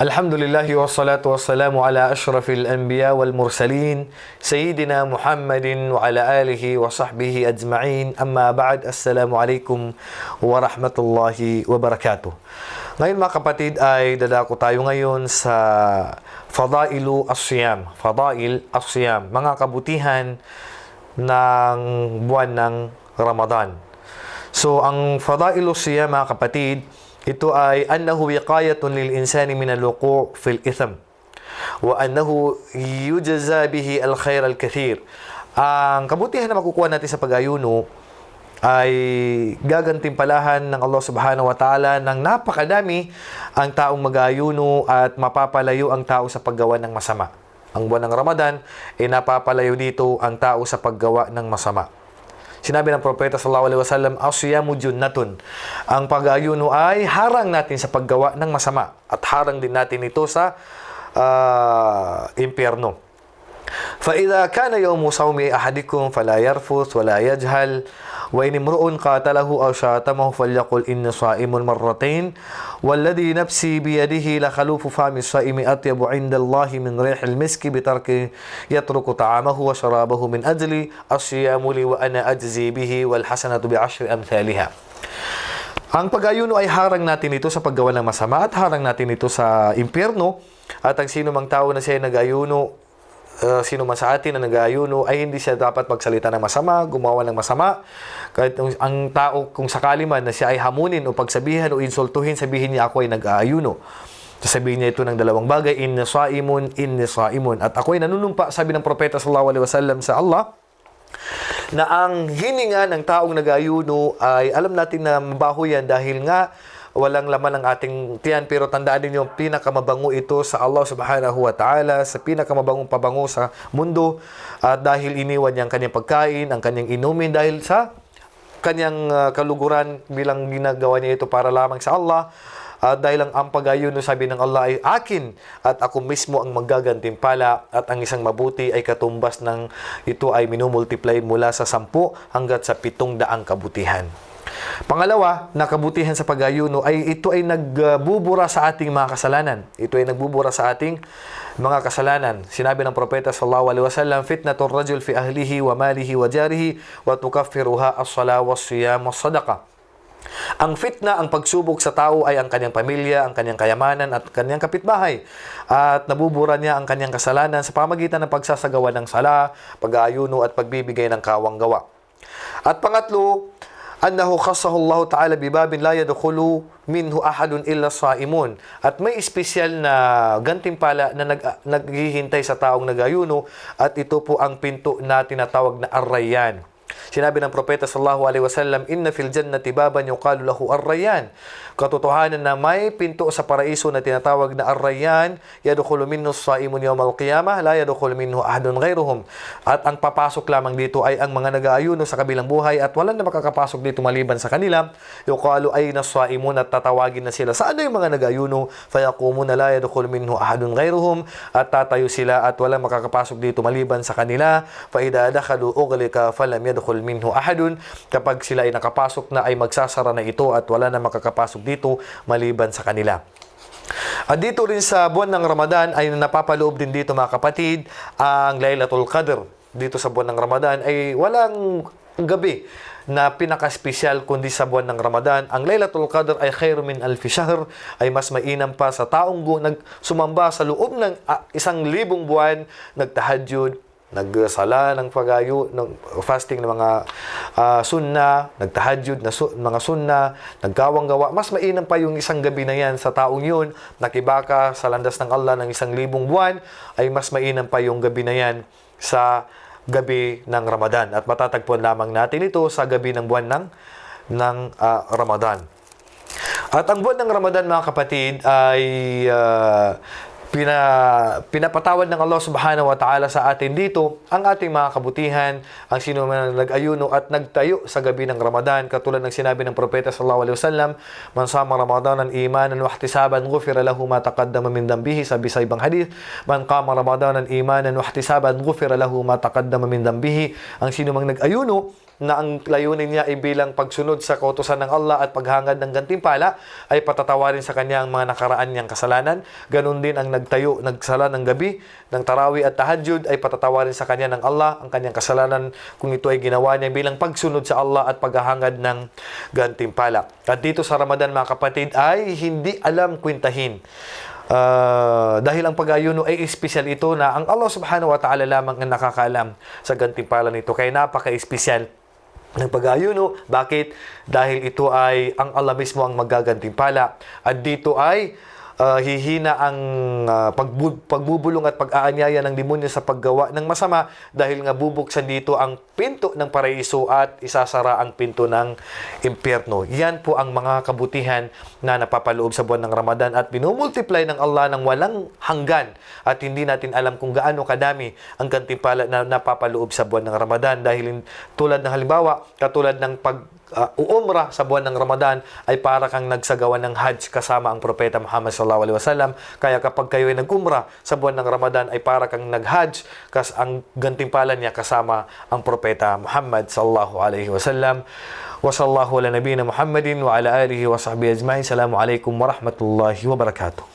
الحمد لله والصلاة والسلام على أشرف الأنبياء والمرسلين سيدنا محمد وعلى آله وصحبه أجمعين أما بعد السلام عليكم ورحمة الله وبركاته Ngayon mga kapatid ay dadako tayo ngayon sa Fadailu As-Siyam Fadail As-Siyam Mga kabutihan ng buwan ng Ramadan So ang Fadailu As-Siyam mga kapatid ito ay annahu wiqayatun lil insani min al-wuqu' fil ithm wa annahu yujza bihi al-khair al-kathir. Ang kabutihan na makukuha natin sa pag-ayuno ay gagantimpalahan ng Allah Subhanahu wa Ta'ala ng napakadami ang taong mag-ayuno at mapapalayo ang tao sa paggawa ng masama. Ang buwan ng Ramadan ay napapalayo dito ang tao sa paggawa ng masama. Sinabi ng propeta sallallahu alaihi wasallam, "Asyamu junnatun." Ang pag-ayuno ay harang natin sa paggawa ng masama at harang din natin ito sa uh, impyerno. فإذا كان يوم صوم أحدكم فلا يرفث ولا يجهل وإن امرؤ قاتله أو شاتمه فليقل إني صائم مرتين والذي نفسي بيده لخلوف فم الصائم أطيب عند الله من ريح المسك بترك يترك طعامه وشرابه من أجل الصيام لي وأنا أجزي به والحسنة بعشر أمثالها ang pag-ayuno ay harang natin ito sa paggawa ng masama at harang natin ito sa impyerno at ang sino mang tao na siya ay nag-ayuno uh, sino man sa atin na nag-aayuno ay hindi siya dapat magsalita ng masama, gumawa ng masama. Kahit ang tao kung sakali man na siya ay hamunin o pagsabihan o insultuhin, sabihin niya ako ay nag-aayuno. Sasabihin niya ito ng dalawang bagay, inna saimun, inna saimun. At ako ay nanunumpa, sabi ng propeta sallallahu alaihi wasallam sa Allah, na ang hininga ng taong nag-ayuno ay alam natin na mabaho yan dahil nga walang laman ng ating tiyan pero tandaan ninyo pinakamabango ito sa Allah subhanahu wa ta'ala sa pinakamabangong pabango sa mundo at dahil iniwan niya ang kanyang pagkain, ang kanyang inumin dahil sa kanyang uh, kaluguran bilang ginagawa niya ito para lamang sa Allah at dahil ang ang pag-ayuno sabi ng Allah ay akin at ako mismo ang magagantimpala at ang isang mabuti ay katumbas ng ito ay minumultiply mula sa sampu hanggat sa pitong daang kabutihan. Pangalawa, na kabutihan sa pag-ayuno ay ito ay nagbubura sa ating mga kasalanan. Ito ay nagbubura sa ating mga kasalanan. Sinabi ng propeta sallallahu alaihi wasallam, fitnatur rajul fi ahlihi wa malihi wa jarihi wa tukaffiruha as-sala was-siyam was-sadaqah. Ang fitna, ang pagsubok sa tao ay ang kanyang pamilya, ang kanyang kayamanan at kanyang kapitbahay. At nabubura niya ang kanyang kasalanan sa pamagitan ng pagsasagawa ng sala, pag-aayuno at pagbibigay ng kawang gawa. At pangatlo, annahu khassahu Allah Ta'ala bibabin la yadkhulu minhu ahadun illa saimun. At may espesyal na gantimpala na nag, naghihintay sa taong nagayuno at ito po ang pinto na tinatawag na arrayan. Sinabi ng propeta sallallahu alaihi wasallam, "Inna fil jannati baban yuqalu lahu ar-rayyan." Katotohanan na may pinto sa paraiso na tinatawag na ar-rayyan, yadkhulu minhu as-saimun yawm al-qiyamah, la yadkhulu minhu ahadun ghayruhum. At ang papasok lamang dito ay ang mga nag-aayuno sa kabilang buhay at wala na makakapasok dito maliban sa kanila. Yuqalu ayna as-saimun at tatawagin na sila. Saan na yung mga nag-aayuno? Fayaqumuna la yadkhulu minhu ahadun ghayruhum at tatayo sila at wala makakapasok dito maliban sa kanila. Fa idza dakhalu ughliqa falam yadkhul minhu ahadun. Kapag sila ay nakapasok na ay magsasara na ito at wala na makakapasok dito maliban sa kanila. At dito rin sa buwan ng Ramadan ay napapaloob din dito mga kapatid ang Laylatul Qadr. Dito sa buwan ng Ramadan ay walang gabi na pinaka-espesyal kundi sa buwan ng Ramadan. Ang Laylatul Qadr ay khairu min alfi shahr ay mas mainam pa sa taong gu- nagsumamba sa loob ng ah, isang libong buwan, nagtahajjud, nagsala ng pagayo ng fasting ng mga uh, sunna, nagtahajjud na su- mga sunna, nagkawang gawa. Mas mainam pa yung isang gabi na yan sa taong yun, nakibaka sa landas ng Allah ng isang libong buwan, ay mas mainam pa yung gabi na yan sa gabi ng Ramadan. At matatagpuan lamang natin ito sa gabi ng buwan ng, ng uh, Ramadan. At ang buwan ng Ramadan mga kapatid ay uh, pina, pinapatawad ng Allah subhanahu wa ta'ala sa atin dito ang ating mga kabutihan, ang sino man nag-ayuno at nagtayo sa gabi ng Ramadan katulad ng sinabi ng propeta sallallahu alaihi wasallam man sama Ramadanan imanan wa ihtisaban ghufira lahu ma taqaddama min dambihi sabi sa ibang hadith man qama Ramadanan imanan wa ihtisaban ghufira lahu ma taqaddama min dambihi ang sino mang nag-ayuno na ang layunin niya ay bilang pagsunod sa kautosan ng Allah at paghangad ng gantimpala ay patatawarin sa kanya ang mga nakaraan niyang kasalanan. Ganon din ang nagtayo, nagsala ng gabi, ng tarawi at tahajjud ay patatawarin sa kanya ng Allah ang kanyang kasalanan kung ito ay ginawa niya bilang pagsunod sa Allah at paghahangad ng gantimpala. At dito sa Ramadan mga kapatid ay hindi alam kwintahin. Ah, dahil ang pag-ayuno ay espesyal ito na ang Allah subhanahu wa ta'ala lamang ang nakakaalam sa gantimpala nito. Kaya napaka-espesyal ng pag-ayuno. Bakit? Dahil ito ay ang Allah mismo ang magagantimpala. At dito ay ah, hihina ang ah, pagbu- pagbubulong at pag-aanyaya ng demonyo sa paggawa ng masama dahil nga bubuksan dito ang pinto ng paraiso at isasara ang pinto ng impyerno. Yan po ang mga kabutihan na napapaloob sa buwan ng Ramadan at binumultiply ng Allah ng walang hanggan at hindi natin alam kung gaano kadami ang gantimpala na napapaloob sa buwan ng Ramadan dahil tulad ng halimbawa, katulad ng pag uh, uumrah sa buwan ng Ramadan ay para kang nagsagawa ng Hajj kasama ang propeta Muhammad sallallahu alaihi wasallam. Kaya kapag kayo ay nag-umrah sa buwan ng Ramadan ay para kang nag-Hajj kas ang gantimpala niya kasama ang propeta Muhammad sallallahu alaihi wasallam. Wa sallallahu ala nabiyina Muhammadin wa ala alihi wa sahbihi ajma'in. Assalamu alaikum warahmatullahi wabarakatuh.